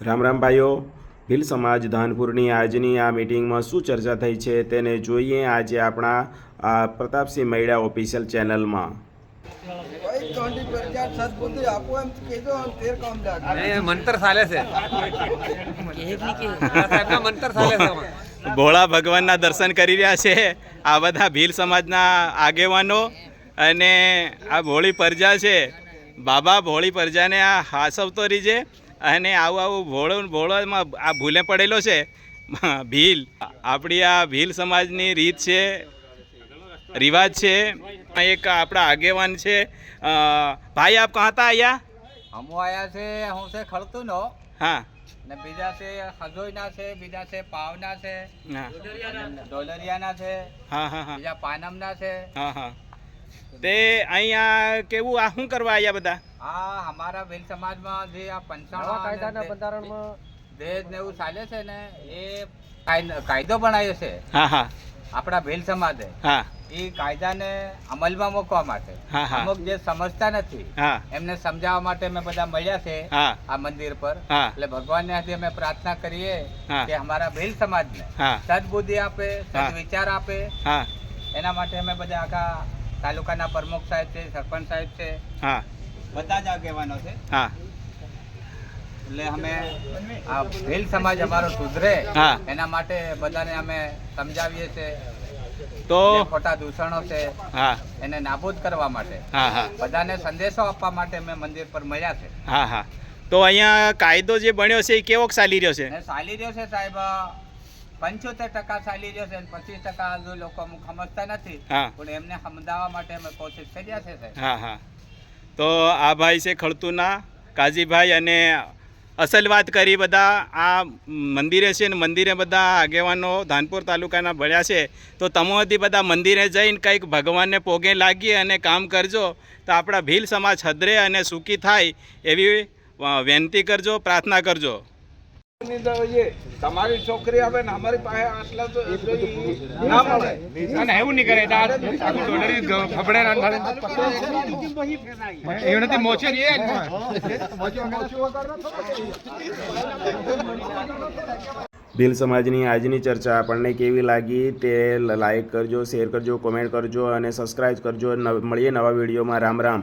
રામ રામ ભાઈઓ. ભીલ સમાજ ધાનપુરની આજની આ મિટિંગમાં શું ચર્ચા થઈ છે તેને જોઈએ આજે આપણા આ પ્રતાપસિંહ મૈડા ઓફિશિયલ ચેનલમાં. ભાઈ ગાંધી પ્રજા સદબુદ્ધિ આપો એમ કીધું આમ તેર કામ લાગે. એ મંતર ચાલે છે. આ સાહેબના મંતર ચાલે છે આમાં. ભોળા ભગવાનના દર્શન કરી રહ્યા છે આ બધા ભીલ સમાજના આગેવાનો અને આ ભોળી પ્રજા છે. બાબા ભોળી પ્રજાને આ હાસવતો રહી છે અને આવું આવું ભોળો ભોળોમાં આ ભૂલે પડેલો છે. ભીલ. આપણી આ ભીલ સમાજની રીત છે રિવાજ છે. એક આપણા આગેવાન છે. ભાઈ આપ કહા હતા અહીંયા અમુ આયા છે હું છે ખડતુનો હા. ને બીજા છે હજોઈના છે બીજા છે પાવના છે. ડોલરિયાના છે. હા હા હા. બીજા પાનમના છે. હા હા. તે અહીંયા કેવું આ શું કરવા આવ્યા બધા? આ અમારા ભીલ સમાજમાં જે આ પંચાણું દહેજ ને એવું ચાલે છે ને એ કાયદો બનાવ્યો છે. હા હા. આપણા ભીલ સમાજે. હા. એ કાયદાને અમલમાં મૂકવા માટે. હા, હા. અમુક જે સમજતા નથી એમને સમજાવવા માટે અમે બધા મળ્યા છે આ મંદિર પર. હા. એટલે ભગવાનને આજે અમે પ્રાર્થના કરીએ કે અમારા ભીલ સમાજને. સદબુદ્ધિ આપે. સદવિચાર આપે. એના માટે અમે બધા આખા તાલુકાના પ્રમુખ સાહેબ છે સરપંચ સાહેબ છે. હા. બધા જ આગેવાનો છે. હા. એટલે અમે આ ભીલ સમાજ અમારો સુધરે. એના માટે બધાને અમે સમજાવીએ છીએ. તો ખોટા દૂષણો છે હા. એને નાબૂદ કરવા માટે. હા હા. બધાને સંદેશો આપવા માટે અમે મંદિર પર મળ્યા છે. હા હા. તો અહીંયા કાયદો જે બન્યો છે એ કેવો ચાલી રહ્યો છે? ચાલી રહ્યો છે સાહેબ. પંચોતેર ટકા ચાલી રહ્યો છે પચીસ ટકા હજુ લોકો અમુક સમજતા નથી. હા. પણ એમને સમજાવવા માટે અમે કોશિશ કર્યા છે સાહેબ. હા હા. તો આ ભાઈ છે ખડતુના કાજીભાઈ અને અસલ વાત કરી બધા આ મંદિરે છે ને મંદિરે બધા આગેવાનો ધાનપુર તાલુકાના ભળ્યા છે. તો તમોથી બધા મંદિરે જઈને કંઈક ભગવાનને પોગે લાગી અને કામ કરજો. તો આપણા ભીલ સમાજ હદરે અને સુખી થાય એવી વિનંતી કરજો પ્રાર્થના કરજો. તમારી છોકરી આવે ને અમારી પાસે આટલા તો ના મળે. અને એવું નહીં કરે એટલે આ આખું ડોલરી ગ- ફફડે એવું નથી મોચે જ ભીલ સમાજની આજની ચર્ચા આપણને કેવી લાગી તે લાઈક કરજો શેર કરજો કોમેન્ટ કરજો અને સબસ્ક્રાઈબ કરજો. મળીએ નવા વિડીયોમાં. રામ રામ.